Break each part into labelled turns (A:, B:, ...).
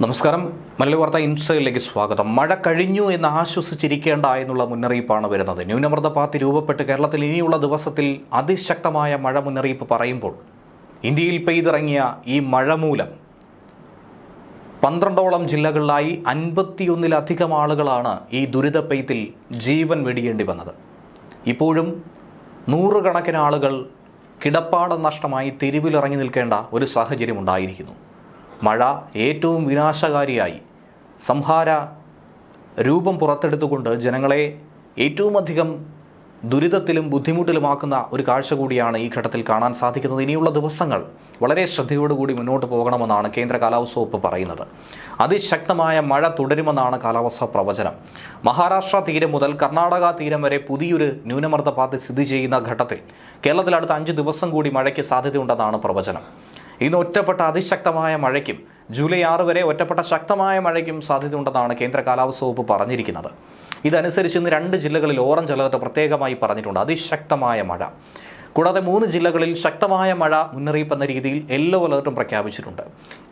A: നമസ്കാരം. മലയാളി വാർത്ത ഇൻസ്റ്റയിലേക്ക് സ്വാഗതം. മഴ കഴിഞ്ഞു എന്ന് ആശ്വസിച്ചിരിക്കേണ്ട എന്നുള്ള മുന്നറിയിപ്പാണ് വരുന്നത്. ന്യൂനമർദ്ദ പാത്തി രൂപപ്പെട്ട് കേരളത്തിൽ ഇനിയുള്ള ദിവസത്തിൽ അതിശക്തമായ മഴ മുന്നറിയിപ്പ് പറയുമ്പോൾ ഇന്ത്യയിൽ പെയ്തിറങ്ങിയ ഈ മഴ മൂലം പന്ത്രണ്ടോളം ജില്ലകളിലായി അൻപത്തിയൊന്നിലധികം ആളുകളാണ് ഈ ദുരിത പെയ്ത്തിൽ ജീവൻ വെടിയേണ്ടി വന്നത്. ഇപ്പോഴും നൂറുകണക്കിന് ആളുകൾ കിടപ്പാടം നഷ്ടമായി തെരുവിലിറങ്ങി നിൽക്കേണ്ട ഒരു സാഹചര്യം ഉണ്ടായിരിക്കുന്നു മഴ ഏറ്റവും വിനാശകാരിയായി. സംഹാര രൂപം പുറത്തെടുത്തുകൊണ്ട് ജനങ്ങളെ ഏറ്റവും അധികം ദുരിതത്തിലും ബുദ്ധിമുട്ടിലുമാക്കുന്ന ഒരു കാഴ്ച കൂടിയാണ് ഈ ഘട്ടത്തിൽ കാണാൻ സാധിക്കുന്നത്. ഇനിയുള്ള ദിവസങ്ങൾ വളരെ ശ്രദ്ധയോടുകൂടി മുന്നോട്ട് പോകണമെന്നാണ് കേന്ദ്ര കാലാവസ്ഥ വകുപ്പ് പറയുന്നത്. അതിശക്തമായ മഴ തുടരുമെന്നാണ് കാലാവസ്ഥാ പ്രവചനം. മഹാരാഷ്ട്ര തീരം മുതൽ കർണാടക തീരം വരെ പുതിയൊരു ന്യൂനമർദ്ദ പാത്തി സ്ഥിതി ചെയ്യുന്ന ഘട്ടത്തിൽ കേരളത്തിൽ അടുത്ത അഞ്ച് ദിവസം കൂടി മഴയ്ക്ക് സാധ്യതയുണ്ടെന്നാണ് പ്രവചനം. ഇന്ന് ഒറ്റപ്പെട്ട അതിശക്തമായ മഴയ്ക്കും ജൂലൈ ആറ് വരെ ഒറ്റപ്പെട്ട ശക്തമായ മഴയ്ക്കും സാധ്യതയുണ്ടെന്നാണ് കേന്ദ്ര കാലാവസ്ഥ വകുപ്പ് പറഞ്ഞിരിക്കുന്നത്. ഇതനുസരിച്ച് ഇന്ന് രണ്ട് ജില്ലകളിൽ ഓറഞ്ച് അലർട്ട് പ്രത്യേകമായി പറഞ്ഞിട്ടുണ്ട്. അതിശക്തമായ മഴ. കൂടാതെ മൂന്ന് ജില്ലകളിൽ ശക്തമായ മഴ മുന്നറിയിപ്പ് എന്ന രീതിയിൽ യെല്ലോ അലർട്ടും പ്രഖ്യാപിച്ചിട്ടുണ്ട്.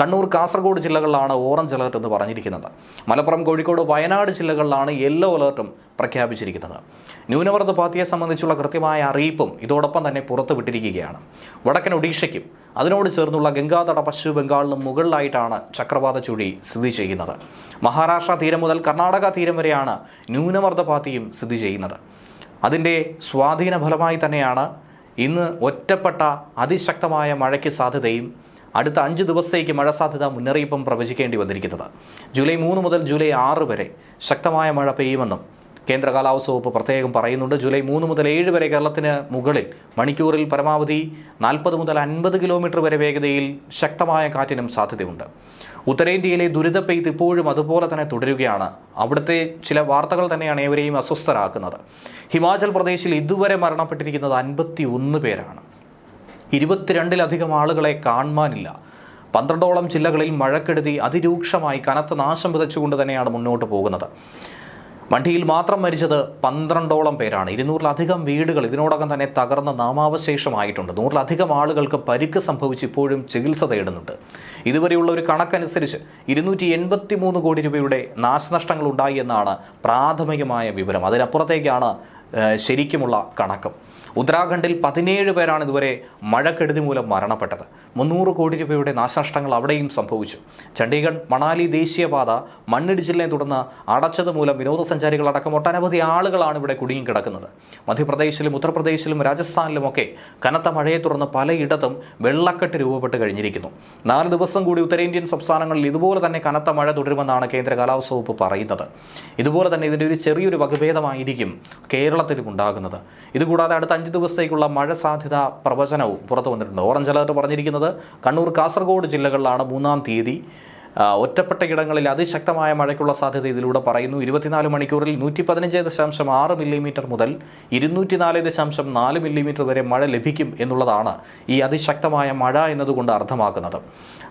A: കണ്ണൂർ കാസർഗോഡ് ജില്ലകളിലാണ് ഓറഞ്ച് അലർട്ട് എന്ന് പറഞ്ഞിരിക്കുന്നത്. മലപ്പുറം കോഴിക്കോട് വയനാട് ജില്ലകളിലാണ് യെല്ലോ അലർട്ടും പ്രഖ്യാപിച്ചിരിക്കുന്നത്. ന്യൂനമർദ്ദ പാത്തിയെ സംബന്ധിച്ചുള്ള കൃത്യമായ അറിയിപ്പും ഇതോടൊപ്പം തന്നെ പുറത്തുവിട്ടിരിക്കുകയാണ്. വടക്കൻ ഒഡീഷയ്ക്കും അതിനോട് ചേർന്നുള്ള ഗംഗാതട പശ്ചിമ ബംഗാളിനും മുകളിലായിട്ടാണ് ചക്രവാത ചുഴി സ്ഥിതി ചെയ്യുന്നത്. മഹാരാഷ്ട്ര തീരം മുതൽ കർണാടക തീരം വരെയാണ് ന്യൂനമർദ്ദ പാത്തിയും സ്ഥിതി ചെയ്യുന്നത്. അതിന്റെ സ്വാധീന ഫലമായി തന്നെയാണ് ഇന്ന് ഒറ്റപ്പെട്ട അതിശക്തമായ മഴയ്ക്ക് സാധ്യതയും അടുത്ത അഞ്ച് ദിവസത്തേക്ക് മഴ സാധ്യത മുന്നറിയിപ്പും പ്രവചിക്കേണ്ടി വന്നിരിക്കുന്നത്. ജൂലൈ മൂന്ന് മുതൽ ജൂലൈ ആറ് വരെ ശക്തമായ മഴ പെയ്യുമെന്നും കേന്ദ്ര കാലാവസ്ഥ വകുപ്പ് പ്രത്യേകം പറയുന്നുണ്ട്. ജൂലൈ മൂന്ന് മുതൽ ഏഴ് വരെ കേരളത്തിന് മുകളിൽ മണിക്കൂറിൽ പരമാവധി നാൽപ്പത് മുതൽ അൻപത് കിലോമീറ്റർ വരെ വേഗതയിൽ ശക്തമായ കാറ്റിനും സാധ്യതയുണ്ട്. ഉത്തരേന്ത്യയിലെ ദുരിത പെയ്ത്ത് ഇപ്പോഴും അതുപോലെ തന്നെ തുടരുകയാണ്. അവിടുത്തെ ചില വാർത്തകൾ തന്നെയാണ് ഏവരെയും അസ്വസ്ഥരാക്കുന്നത്. ഹിമാചൽ പ്രദേശിൽ ഇതുവരെ മരണപ്പെട്ടിരിക്കുന്നത് അൻപത്തി ഒന്ന് പേരാണ്. ഇരുപത്തിരണ്ടിലധികം ആളുകളെ കാണുവാനില്ല. പന്ത്രണ്ടോളം ജില്ലകളിൽ മഴക്കെടുതി അതിരൂക്ഷമായി കനത്ത നാശം വിതച്ചുകൊണ്ട് തന്നെയാണ് മുന്നോട്ട് പോകുന്നത്. വണ്ടിയിൽ മാത്രം മരിച്ചത് പന്ത്രണ്ടോളം പേരാണ്. ഇരുന്നൂറിലധികം വീടുകൾ ഇതിനോടകം തന്നെ തകർന്ന നാമാവശേഷമായിട്ടുണ്ട്. നൂറിലധികം ആളുകൾക്ക് പരിക്ക് സംഭവിച്ച് ഇപ്പോഴും ചികിത്സ തേടുന്നുണ്ട്. ഇതുവരെയുള്ള ഒരു കണക്കനുസരിച്ച് ഇരുന്നൂറ്റി എൺപത്തി മൂന്ന് കോടി രൂപയുടെ നാശനഷ്ടങ്ങൾ ഉണ്ടായി എന്നാണ് പ്രാഥമികമായ വിവരം. അതിനപ്പുറത്തേക്കാണ് ശരിക്കുമുള്ള കണക്കും. ഉത്തരാഖണ്ഡിൽ പതിനേഴ് പേരാണ് ഇതുവരെ മഴക്കെടുതി മൂലം മരണപ്പെട്ടത്. മുന്നൂറ് കോടി രൂപയുടെ നാശനഷ്ടങ്ങൾ അവിടെയും സംഭവിച്ചു. ചണ്ഡീഗഡ് മണാലി ദേശീയപാത മണ്ണിടിച്ചിലിനെ തുടർന്ന് അടച്ചത് മൂലം വിനോദസഞ്ചാരികളടക്കം ഒട്ടനവധി ആളുകളാണ് ഇവിടെ കുടുങ്ങിക്കിടക്കുന്നത് മധ്യപ്രദേശിലും ഉത്തർപ്രദേശിലും രാജസ്ഥാനിലുമൊക്കെ കനത്ത മഴയെ തുടർന്ന് പലയിടത്തും വെള്ളക്കെട്ട് രൂപപ്പെട്ട് കഴിഞ്ഞിരിക്കുന്നു. നാല് ദിവസം കൂടി ഉത്തരേന്ത്യൻ സംസ്ഥാനങ്ങളിൽ ഇതുപോലെ തന്നെ കനത്ത മഴ തുടരുമെന്നാണ് കേന്ദ്ര കാലാവസ്ഥ വകുപ്പ് പറയുന്നത്. ഇതുപോലെ തന്നെ ഇതിന്റെ ഒരു ചെറിയൊരു വകഭേദമായിരിക്കും കേരളത്തിലും ഉണ്ടാകുന്നത്. ഇതുകൂടാതെ അടുത്ത അഞ്ച് ദിവസത്തേക്കുള്ള മഴ സാധ്യത പ്രവചനവും പുറത്തു വന്നിട്ടുണ്ട് ഓറഞ്ച് അലർട്ട് പറഞ്ഞിരിക്കുന്നത് കണ്ണൂർ കാസർഗോഡ് ജില്ലകളിലാണ് മൂന്നാം തീയതി. ഒറ്റപ്പെട്ട ഇടങ്ങളിൽ അതിശക്തമായ മഴയ്ക്കുള്ള സാധ്യത ഇതിലൂടെ പറയുന്നു. ഇരുപത്തിനാല് മണിക്കൂറിൽ നൂറ്റി പതിനഞ്ച് ദശാംശം ആറ് മില്ലിമീറ്റർ മുതൽ ഇരുന്നൂറ്റി നാല് ദശാംശം നാല് മില്ലിമീറ്റർ വരെ മഴ ലഭിക്കും എന്നുള്ളതാണ് ഈ അതിശക്തമായ മഴ എന്നതുകൊണ്ട് അർത്ഥമാക്കുന്നത്.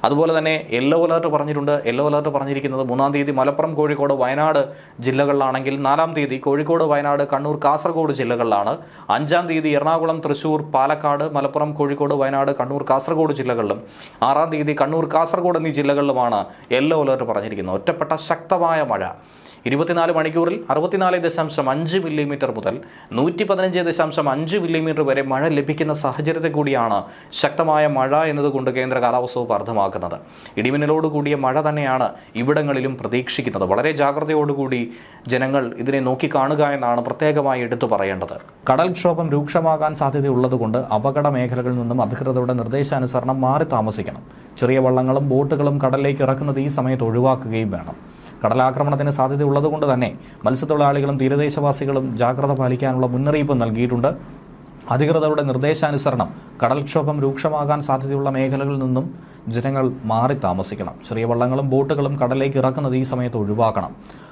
A: അതുപോലെ തന്നെ യെല്ലോ അലേർട്ട് പറഞ്ഞിട്ടുണ്ട്. യെല്ലോ അലേർട്ട് പറഞ്ഞിരിക്കുന്നത് മൂന്നാം തീയതി മലപ്പുറം കോഴിക്കോട് വയനാട് ജില്ലകളിലാണെങ്കിൽ നാലാം തീയതി കോഴിക്കോട് വയനാട് കണ്ണൂർ കാസർഗോഡ് ജില്ലകളിലാണ്. അഞ്ചാം തീയതി എറണാകുളം തൃശൂർ പാലക്കാട് മലപ്പുറം കോഴിക്കോട് വയനാട് കണ്ണൂർ കാസർഗോഡ് ജില്ലകളിലും ആറാം തീയതി കണ്ണൂർ കാസർഗോഡ് എന്നീ ജില്ലകളിലുമാണ് യെല്ലോ അലേർട്ട് പറഞ്ഞിരിക്കുന്നത് ഒറ്റപ്പെട്ട ശക്തമായ മഴ. ഇരുപത്തിനാല് മണിക്കൂറിൽ അറുപത്തിനാല് ദശാംശം അഞ്ച് മില്ലിമീറ്റർ മുതൽ നൂറ്റി പതിനഞ്ച് ദശാംശം അഞ്ച് മില്ലിമീറ്റർ വരെ മഴ ലഭിക്കുന്ന സാഹചര്യത്തെ കൂടിയാണ് ശക്തമായ മഴ എന്നതുകൊണ്ട് കേന്ദ്ര കാലാവസ്ഥ വകുപ്പ് അർത്ഥമാക്കുന്നത് ഇടിമിന്നലോട് കൂടിയ മഴ തന്നെയാണ് ഇവിടങ്ങളിലും പ്രതീക്ഷിക്കുന്നത്. വളരെ ജാഗ്രതയോടുകൂടി ജനങ്ങൾ ഇതിനെ നോക്കിക്കാണുക എന്നാണ് പ്രത്യേകമായി എടുത്തു പറയേണ്ടത്. കടൽക്ഷോഭം രൂക്ഷമാകാൻ സാധ്യതയുള്ളതുകൊണ്ട് അപകട മേഖലകളിൽ നിന്നും അധികൃതരുടെ നിർദ്ദേശാനുസരണം മാറി താമസിക്കണം. ചെറിയ വള്ളങ്ങളും ബോട്ടുകളും കടലിലേക്ക് ഇറക്കുന്നത് ഈ സമയത്ത് ഒഴിവാക്കുകയും വേണം. കടലാക്രമണത്തിന് സാധ്യതയുള്ളതുകൊണ്ട് തന്നെ മത്സ്യത്തൊഴിലാളികളും തീരദേശവാസികളും ജാഗ്രത പാലിക്കാനുള്ള മുന്നറിയിപ്പ് നൽകിയിട്ടുണ്ട്. അധികൃതരുടെ നിർദ്ദേശാനുസരണം കടൽക്ഷോഭം രൂക്ഷമാകാൻ സാധ്യതയുള്ള മേഖലകളിൽ നിന്നും ജനങ്ങൾ മാറി താമസിക്കണം ചെറിയ വള്ളങ്ങളും ബോട്ടുകളും കടലിലേക്ക് ഇറക്കുന്നത് ഈ സമയത്ത് ഒഴിവാക്കണം.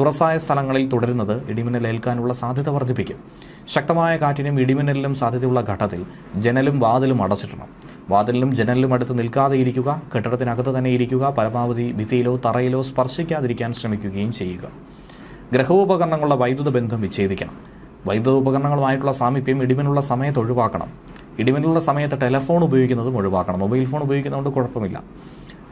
A: തുറസായ സ്ഥലങ്ങളിൽ തുടരുന്നത് ഇടിമിന്നൽ ഏൽക്കാനുള്ള സാധ്യത വർദ്ധിപ്പിക്കും. ശക്തമായ കാറ്റിനും ഇടിമിന്നലിനും സാധ്യതയുള്ള ഘട്ടത്തിൽ ജനലും വാതിലും അടച്ചിടണം. വാതിലിലും ജനലിലും അടുത്ത് നിൽക്കാതെ ഇരിക്കുക കെട്ടിടത്തിനകത്ത് തന്നെ ഇരിക്കുക പരമാവധി ഭിത്തിയിലോ തറയിലോ സ്പർശിക്കാതിരിക്കാൻ ശ്രമിക്കുകയും ചെയ്യുക. ഗ്രഹോപകരണങ്ങളുടെ വൈദ്യുത ബന്ധം വിച്ഛേദിക്കണം. വൈദ്യുത ഉപകരണങ്ങളുമായിട്ടുള്ള സാമീപ്യം ഇടിമിനുള്ള സമയത്ത് ഒഴിവാക്കണം. ഇടിമിനുള്ള സമയത്ത് ടെലഫോൺ ഉപയോഗിക്കുന്നതും ഒഴിവാക്കണം. മൊബൈൽ ഫോൺ ഉപയോഗിക്കുന്നതുകൊണ്ട് കുഴപ്പമില്ല.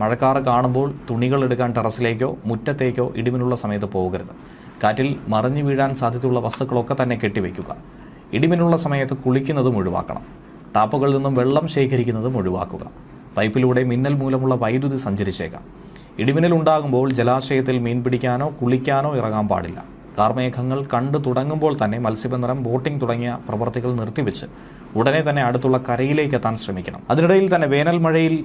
A: മഴക്കാറ് കാണുമ്പോൾ തുണികൾ എടുക്കാൻ ടെറസിലേക്കോ മുറ്റത്തേക്കോ ഇടിമിനുള്ള സമയത്ത് പോകരുത്. കാറ്റിൽ മറിഞ്ഞു വീഴാൻ സാധ്യതയുള്ള വസ്തുക്കളൊക്കെ തന്നെ കെട്ടിവെക്കുക ഇടിമിനുള്ള സമയത്ത് കുളിക്കുന്നതും ഒഴിവാക്കണം. ടാപ്പുകളിൽ നിന്നും വെള്ളം ശേഖരിക്കുന്നതും ഒഴിവാക്കുക. പൈപ്പിലൂടെ മിന്നൽ മൂലമുള്ള വൈദ്യുതി സഞ്ചരിച്ചേക്കാം. ഇടിമിന്നൽ ഉണ്ടാകുമ്പോൾ ജലാശയത്തിൽ മീൻ പിടിക്കാനോ കുളിക്കാനോ ഇറങ്ങാൻ പാടില്ല. കാർമേഘങ്ങൾ കണ്ടു തുടങ്ങുമ്പോൾ തന്നെ മത്സ്യബന്ധനം ബോട്ടിംഗ് തുടങ്ങിയ പ്രവർത്തികൾ നിർത്തിവെച്ച് ഉടനെ തന്നെ അടുത്തുള്ള കരയിലേക്ക് എത്താൻ ശ്രമിക്കണം. അതിനിടയിൽ തന്നെ വേനൽ മഴയിൽ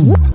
A: Whoop.